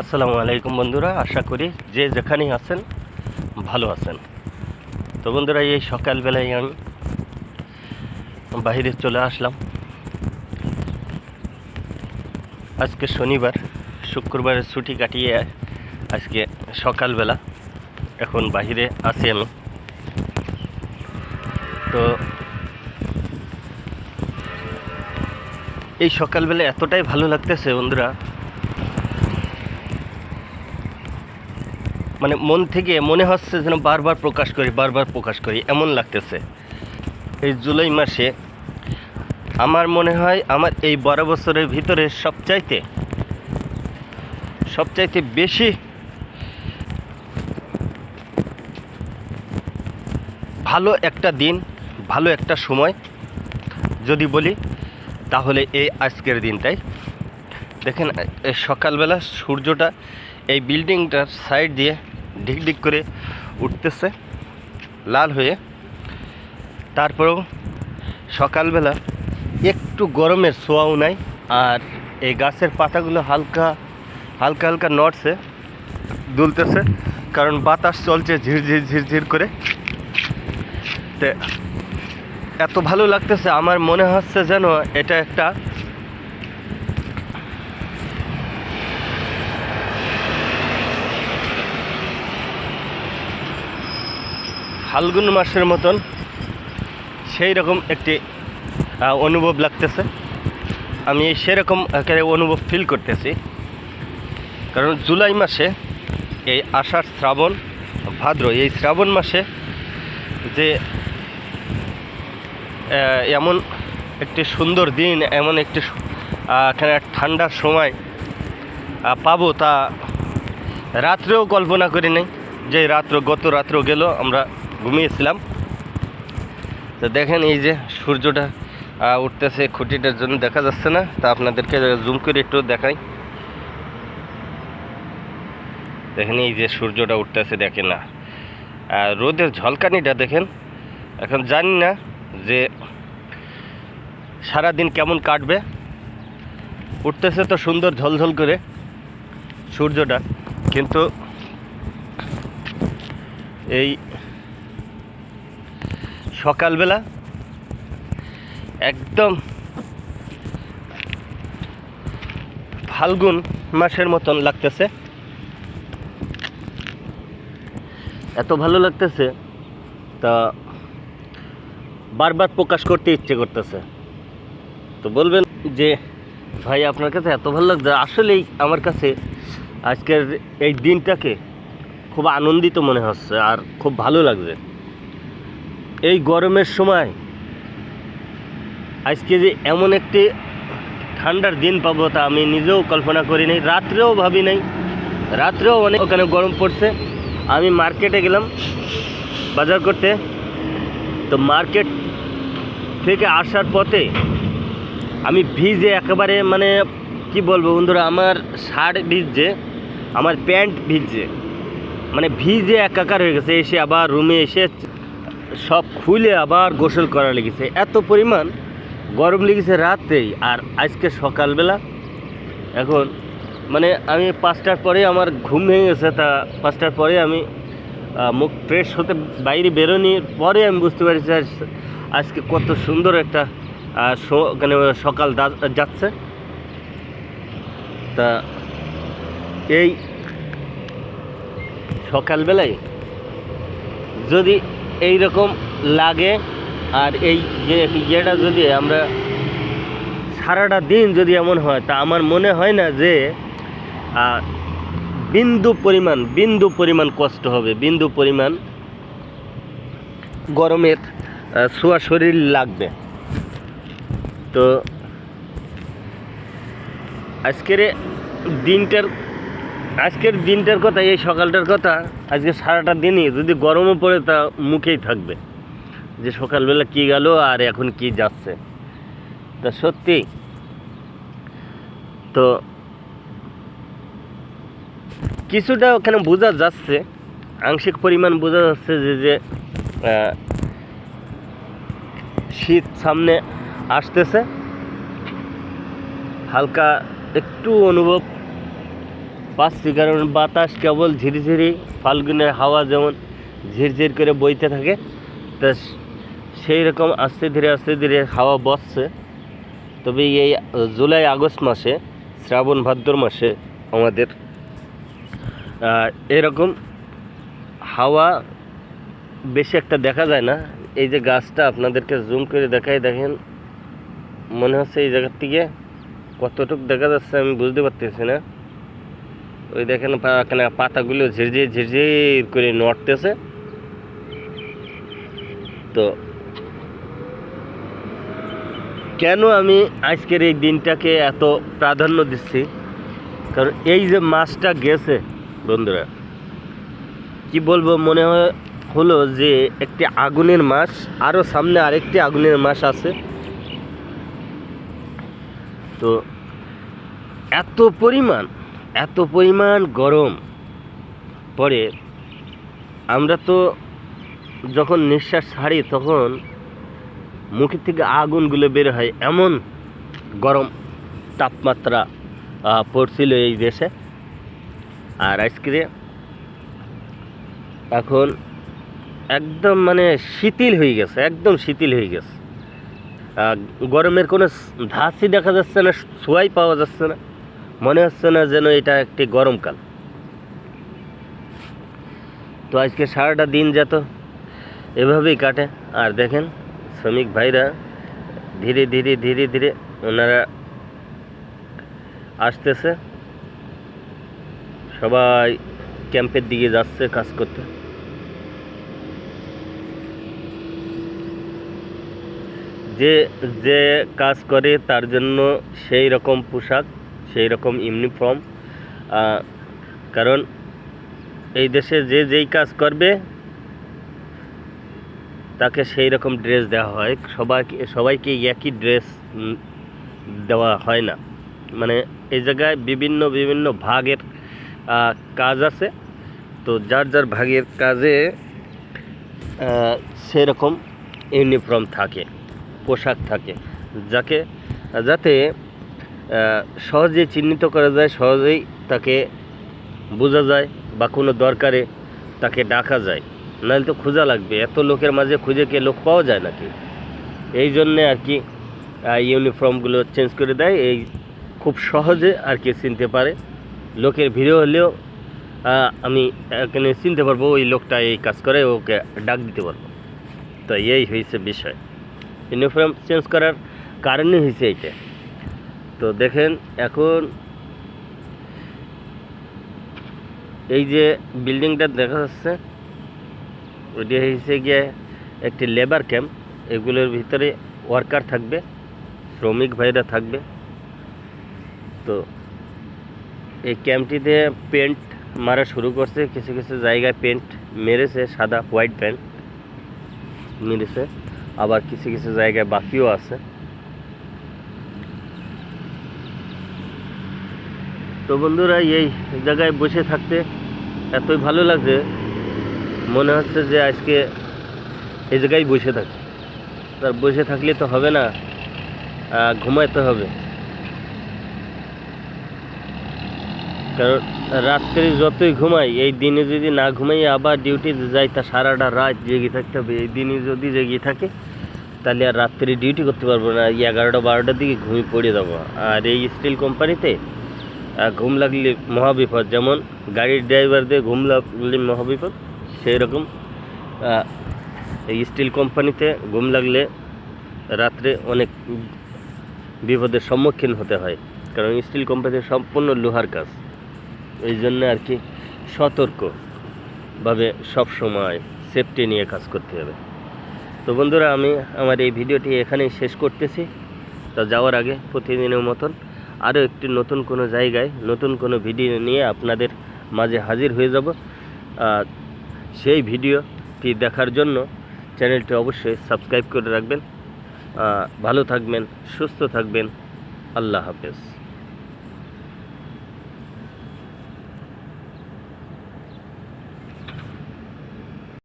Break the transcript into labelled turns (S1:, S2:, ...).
S1: আসসালামু আলাইকুম বন্ধুরা, আশা করি যে যেখানেই আছেন ভালো আছেন। তো বন্ধুরা, এই সকালবেলায় আমি বাইরে চলে আসলাম। আজকে শনিবার, শুক্রবারের ছুটি কাটিয়ে আজকে সকালবেলা এখন বাইরে আছি আমি। তো এই সকালবেলা এতটাই ভালো লাগতেছে বন্ধুরা মানে মন থেকে মনে হচ্ছে যেন বারবার প্রকাশ করি, বারবার প্রকাশ করি, এমন লাগতেছে। এই জুলাই মাসে আমার মনে হয় আমার এই বারো বছরের ভিতরে সবচাইতে সবচাইতে বেশি ভালো একটা দিন, ভালো একটা সময় যদি বলি, তাহলে এই আজকের দিনটাই। দেখেন সকালবেলা সূর্যটা এই বিল্ডিংটার সাইড দিয়ে ঢিক ঢিক করে উঠতেছে, লাল হয়ে। তারপরেও সকালবেলা একটু গরমের ছোঁয়াও নাই, আর এই গাছের পাতাগুলো হালকা হালকা হালকা নড়ছে, দুলতেছে, কারণ বাতাস চলছে ঝিরঝির ঝিরঝির করে। এত ভালো লাগতেছে, আমার মনে হচ্ছে যেন এটা একটা ফাল্গুন মাসের মতন সেই রকম একটি অনুভব লাগতেছে। আমি সেরকম অনুভব ফিল করতেছি। কারণ জুলাই মাসে এই আষাঢ় শ্রাবণ, ভাদ্র এই শ্রাবণ মাসে যে এমন একটি সুন্দর দিন, এমন একটি এখানে ঠান্ডার সময় পাবো তা রাত্রেও কল্পনা করি নাই যে রাত্র গত রাত্র গেল আমরা ঘুমিয়েছিলাম তো দেখেন এই যে সূর্যটা উঠতেছে খুঁটিটার জন্য, দেখা যাচ্ছে না। তা আপনাদেরকে জুম করে একটু দেখাই। দেখেন এই যে সূর্যটা উঠতেছে, দেখেন না। আর রোদের ঝলকানিটা দেখেন, এখন জানি না যে সারা দিন কেমন কাটবে। উঠতেছে তো সুন্দর ঝলঝল করে সূর্যটা, কিন্তু এই সকালবেলা? একদম। ফাল্গুন মাসের মতন লাগতেছে। এত ভালো লাগতেছে, তা বারবার প্রকাশ করতে ইচ্ছে করতেছে। তো বলবেন যে, ভাই, আপনার কাছে এত ভালো লাগছে, আসলেই আমার কাছে আজকের এই দিনটাকে খুব আনন্দিত মনে হচ্ছে, আর খুব ভালো লাগছে। এই গরমের সময় আজকে যে এমন একটি ঠান্ডার দিন পাবো তা আমি নিজেও কল্পনা করি নাই, রাত্রেও ভাবি নাই। রাত্রেও অনেক ওখানে গরম পড়ছে। আমি মার্কেটে গেলাম বাজার করতে। তো মার্কেট থেকে আসার পথে আমি ভিজে একেবারে মানে কি বলব বন্ধুরা, আমার শার্ট ভিজছে, আমার প্যান্ট ভিজছে। মানে ভিজে একাকার হয়ে গেছে, এসে আবার রুমে এসে সব খুলে আবার গোসল করা লেগেছে। এত পরিমাণ গরম লেগেছে রাতেই, আর আজকে সকালবেলা এখন মানে আমি পাঁচটার পরে আমার ঘুম ভেঙে গেছে, তা পাঁচটার পরে আমি মুখ ফ্রেশ হতে বাইরে বেরোনির পরে আমি বুঝতে পারছি আজ- আজকে কত সুন্দর একটা মানে সকাল যাচ্ছে। তা এই সকালবেলায় যদি এই রকম লাগে। আর এই ইয়েটা যদি আমরা সারাটা দিন যদি এমন হয়, তা আমার মনে হয় না যে বিন্দু পরিমাণ বিন্দু পরিমাণ কষ্ট হবে। বিন্দু পরিমাণ গরমের ছোঁয়া শরীর লাগবে। তো আজকের দিনটার আজকের দিনটার কথা, এই সকালটার কথা, আজকে সারাটা দিনই যদি গরমও পড়ে তা মুখেই থাকবে। যে সকালবেলা কি গেল আর এখন কি যাচ্ছে। তা সত্যি, তো কিছুটা ওখানে বোঝা যাচ্ছে, আংশিক পরিমাণ বোঝা যাচ্ছে যে যে শীত সামনে আসতেছে। হালকা একটু অনুভব পাচ্ছি কারণ বাতাস কেবল ঝিরিঝিরি, ফাল্গুনের হাওয়া যেমন ঝিরঝির করে বইতে থাকে, তা সেই রকম আস্তে ধীরে আস্তে ধীরে হাওয়া বসছে। তবে এই জুলাই আগস্ট মাসে, শ্রাবণ ভাদ্র মাসে আমাদের এরকম হাওয়া বেশি একটা দেখা যায় না। এই যে গাছটা আপনাদেরকে জুম করে দেখাই, দেখেন, মনে হচ্ছে এই জায়গার থেকে কতটুকু দেখা যাচ্ছে আমি বুঝতে পারতেছি না। ওই দেখেন পাতাগুলো ঝিরঝির ঝিরঝির করে নড়তেছে। তো কেন আমি আজকের এই দিনটাকে এত প্রাধান্য দিচ্ছি? কারণ এই যে মাছটা গেছে, বন্ধুরা, কি বলব মনে হয় হলো যে একটি আগুনের মাস আরও সামনে আরেকটি আগুনের মাস আছে। তো এত পরিমাণ এত পরিমাণ গরম পরে আমরা তো যখন নিঃশ্বাস ছাড়ি তখন মুখের থেকে আগুনগুলো বের হয় এমন গরম তাপমাত্রা পড়ছিল এই দেশে। আর আজকে এখন একদম মানে শিথিল হয়ে গেছে, একদম শিথিল হয়ে গেছে। গরমের কোনো ধাঁচই দেখা যাচ্ছে না ছোঁয়াই পাওয়া যাচ্ছে না। মনে হচ্ছে না যেন এটা একটি গরমকাল। তো আজকে সারাটা দিন যেত এভাবেই কাটে। আর দেখেন, শ্রমিক ভাইরা ধীরে ধীরে ধীরে ধীরে ওনারা আসতেছে। সবাই ক্যাম্পের দিকে যাচ্ছে কাজ করতে। যে যে কাজ করে তার জন্য সেই রকম পোশাক সেই রকম ইউনিফর্ম কারণ এই দেশে যে যেই কাজ করবে, তাকে সেই রকম ড্রেস দেওয়া হয়। সবাইকে সবাইকে একই ড্রেস দেওয়া হয় না। মানে এই জায়গায় বিভিন্ন বিভিন্ন ভাগের কাজ আছে। তো যার যার ভাগের কাজে সেরকম ইউনিফর্ম থাকে, পোশাক থাকে। যাকে, যাতে সহজে চিহ্নিত করা যায়, সহজেই তাকে বোঝা যায় বা কোনো দরকারে তাকে ডাকা যায়। নাহলে তো খোঁজা লাগবে, এত লোকের মাঝে খুঁজে কে লোক পাওয়া যায় নাকি? এই জন্যে আর কি ইউনিফর্মগুলো চেঞ্জ করে দেয়, এই খুব সহজে আর কি চিনতে পারে। লোকের ভিড় হলেও আমি এখানে চিনতে পারব, ওই লোকটা এই কাজ করে, ওকে ডাক দিতে পারব। তো এই হয়েছে বিষয়। ইউনিফর্ম চেঞ্জ করার কারণই হয়েছে এইটা। তো দেখেন এখন এই যে বিল্ডিংটা দেখা যাচ্ছে, ওইটা হয়েছে গিয়ে একটি লেবার ক্যাম্প। এগুলোর ভিতরে ওয়ার্কার থাকবে, শ্রমিক ভাইরা থাকবে। তো এই ক্যাম্পটিতে পেন্ট মারা শুরু করছে, কিছু কিছু জায়গায় পেন্ট মেরেছে, সাদা হোয়াইট পেন্ট মেরেছে। আবার কিছু কিছু জায়গায় বাকিও আছে। তো বন্ধুরা, এই জায়গায় বসে থাকতে এতই ভালো লাগছে, মনে হচ্ছে যে আজকে এই জায়গায় বসে থাকি। তার বসে থাকলে তো হবে না ঘুমাইতে হবে। কারণ রাত্রে যতই ঘুমাই, এই দিনে যদি না ঘুমাই, আবার ডিউটি যাই, তা সারাটা রাত জেগে থাকতে হবে। এই দিনে যদি জেগে থাকে, তাহলে আর রাত্রে ডিউটি করতে পারব না। এগারোটা, বারোটার দিকে ঘুমিয়ে পড়ে যাব। আর এই স্টিল কোম্পানিতে ঘুম লাগলে মহাবিপদ, যেমন গাড়ির ড্রাইভারদের ঘুম লাগলে মহাবিপদ সেই রকম এই স্টিল কোম্পানিতে ঘুম লাগলে রাত্রে অনেক বিপদের সম্মুখীন হতে হয়, কারণ স্টিল কোম্পানি সম্পূর্ণ লোহার কাজ। এই জন্য আর কি সতর্কভাবে সব সময় সেফটি নিয়ে কাজ করতে হবে। তো বন্ধুরা, আমি আমার এই ভিডিওটি এখানেই শেষ করতেছি। তা যাওয়ার আগে প্রতিদিনের মতন আরও একটি নতুন কোনো জায়গায় নতুন কোনো ভিডিও নিয়ে আপনাদের মাঝে হাজির হয়ে যাব। সেই ভিডিওটি দেখার জন্য চ্যানেলটি অবশ্যই সাবস্ক্রাইব করে রাখবেন। ভালো থাকবেন, সুস্থ থাকবেন। আল্লাহ হাফেজ।